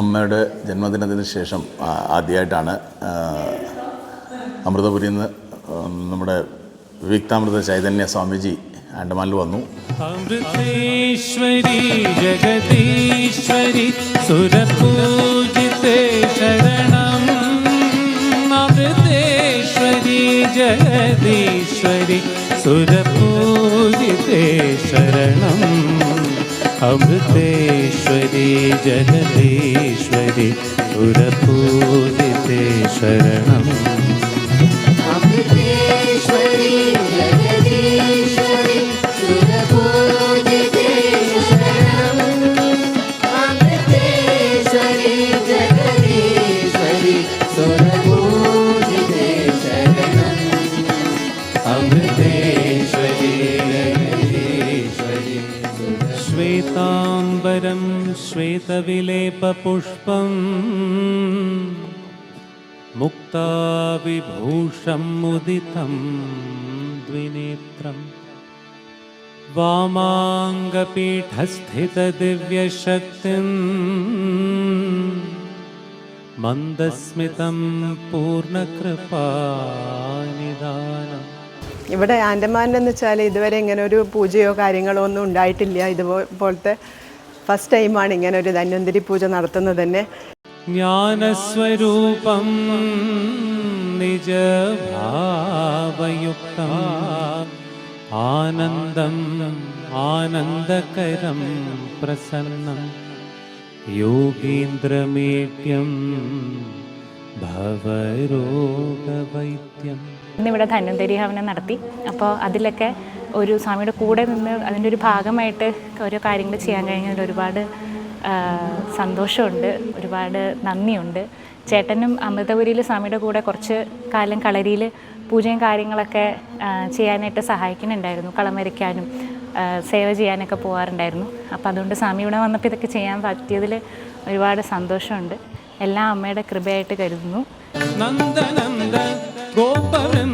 അമ്മയുടെ ജന്മദിനത്തിന് ശേഷം ആദ്യമായിട്ടാണ് അമൃതപുരിയിൽ നിന്ന് നമ്മുടെ വിവിക്താമൃത ചൈതന്യ സ്വാമിജി ആൻഡമാനിൽ വന്നു. അമൃതേശ്വരി ജഗതീശ്വരി സുരപൂജിതേ ശരണം. അമൃതേശ്വരി ജഗതീശ്വരി സുരപൂജിതേ ശരണം. अमृतेश्वरी जगदीश्वरी सुरपूजिते शरणम्। श्वेताम्बरं श्वेतविलेपपुष्पम् मुक्ताविभूषं मुदितं द्विनेत्रम् वामाङ्गपीठस्थितदिव्यशक्तिम् मन्दस्मितं पूर्णकृपानिदानम् ഇവിടെ ആൻഡമാനിലെന്ന് വെച്ചാൽ ഇതുവരെ ഇങ്ങനെ ഒരു പൂജയോ കാര്യങ്ങളോ ഒന്നും ഉണ്ടായിട്ടില്ല ഇതുപോലത്തെ ഫസ്റ്റ് ടൈമാണ് ഇങ്ങനെ ഒരു ധന്വന്തിരി പൂജ നടത്തുന്നത് തന്നെ. ജ്ഞാനസ്വരൂപം നിജഭാവയുക്തം. ആനന്ദം ആനന്ദകരം പ്രസന്നം. യോഗീന്ദ്രമേട്യം ഭവരോഗവൈദ്യം. ഇന്നിവിടെ ധന്വന്തരി ഹവനം നടത്തി. അപ്പോൾ അതിലൊക്കെ ഒരു സ്വാമിയുടെ കൂടെ നിന്ന് അതിന്റെ ഒരു ഭാഗമായിട്ട് ഓരോ കാര്യങ്ങൾ ചെയ്യാൻ കഴിഞ്ഞതിൽ ഒരുപാട് സന്തോഷമുണ്ട് ഒരുപാട് നന്ദിയുണ്ട്. ചേട്ടനും അമൃതപുരിയിൽ സ്വാമിയുടെ കൂടെ കുറച്ച് കാലം കളരിയിൽ പൂജയും കാര്യങ്ങളൊക്കെ ചെയ്യാനായിട്ട് സഹായിക്കുന്നുണ്ടായിരുന്നു. കളം വരയ്ക്കാനും സേവ ചെയ്യാനൊക്കെ പോകാറുണ്ടായിരുന്നു അപ്പോൾ അതുകൊണ്ട് സ്വാമി ഇവിടെ വന്നപ്പോൾ ഇതൊക്കെ ചെയ്യാൻ പറ്റിയതിൽ ഒരുപാട് സന്തോഷമുണ്ട്. എല്ലാം അമ്മയുടെ കൃപയായിട്ട് കരുതുന്നു. നന്ദനന്ദ ഗോപവൃന്ദ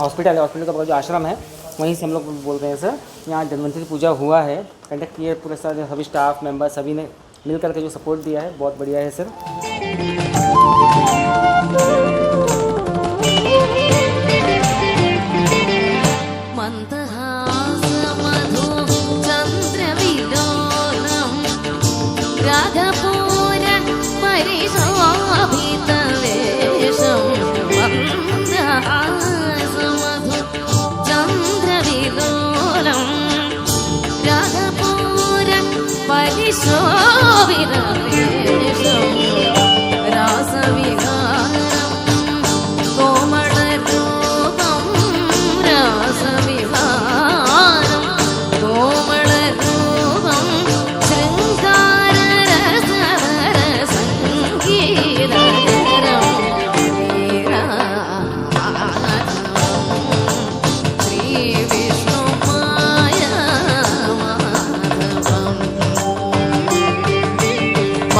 हॉस्पिटल है, हॉस्पिटल का जो आश्रम है, वहीं से हम लोग बोल रहे हैं, सर, यहाँ धन्वंतरी पूजा हुआ है कंडक्ट किए पूरे सर सभी स्टाफ मेंबर सभी ने मिल करके जो सपोर्ट दिया है, बहुत बढ़िया है सर sor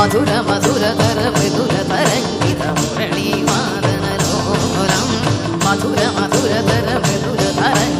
മധുര മധുരതര മൃദുരതരംഗിത മുരളീ വാദനലോരം മധുര മധുരതര മൃദുരതരംഗ